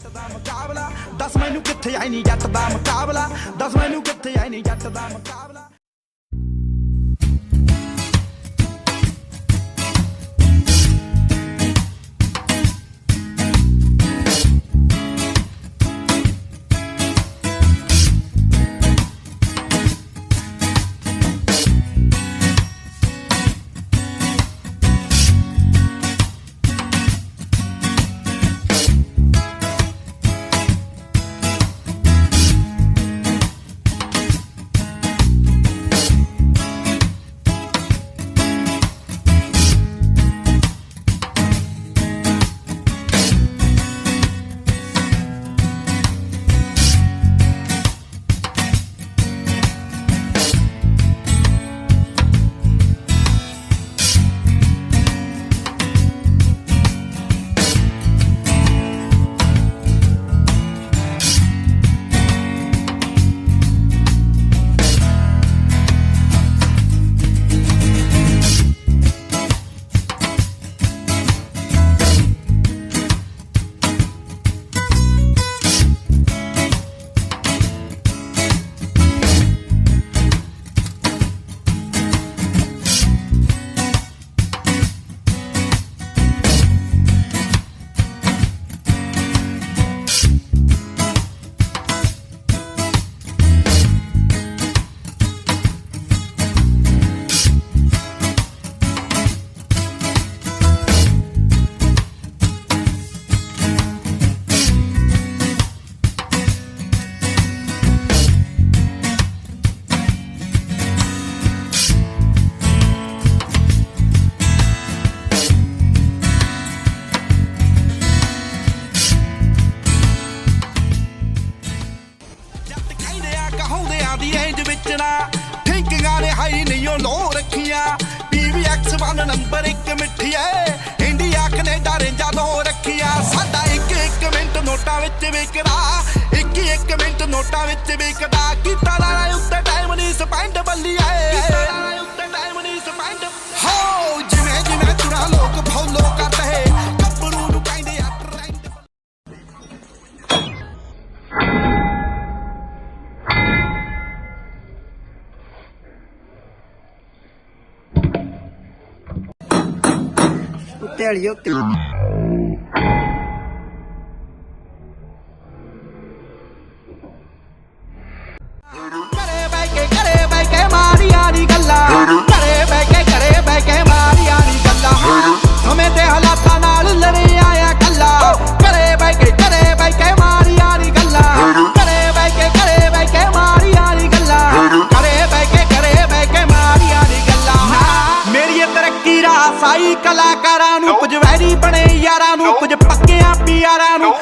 ਜੱਟ ਦਾ ਮੁਕਾਬਲਾ। ਦੱਸ ਮੈਨੂੰ ਕਿੱਥੇ ਆਈ ਨਹੀਂ ਜੱਟ ਦਾ ਮੁਕਾਬਲਾ। ਦੱਸ ਮੈਨੂੰ ਕਿੱਥੇ ਆਈ ਨਹੀਂ ਜੱਟ ਦਾ ਮੁਕਾਬਲਾ। ਕਹਾਉਂਦੇ ਦੀ ਰੇਂਜ ਵਿੱਚ ਨਾ। ਥਿੰਕਿੰਗਾਂ ਨੇ ਹਾਈ ਨਹੀਂ ਉਹ ਲੋ ਰੱਖੀਆਂ। ਪੀਵੀਐਕਸ ਵਨ ਨੰਬਰ ਇੱਕ ਮਿੱਠੀ ਐ ਇੰਡੀਆ ਕੈਨੇਡਾ ਰੇਂਜਾਂ ਦੋ ਰੱਖੀਆਂ। ਸਾਡਾ ਇੱਕ ਇੱਕ ਮਿੰਟ ਨੋਟਾਂ ਵਿੱਚ ਵਿਕਦਾ। ਇੱਕ ਇੱਕ ਮਿੰਟ ਨੋਟਾਂ ਵਿੱਚ ਵਿਕਦਾ। ਕੀਤਾ ਦਾ ってあるよって。ਤਰੱਕੀ ਨੂੰ ਕੁਝ ਵੈਰੀ ਬਣੇ ਯਾਰਾਂ ਨੂੰ ਕੁਝ ਪੱਕਿਆਂ ਪਿਆਰਾਂ ਨੂੰ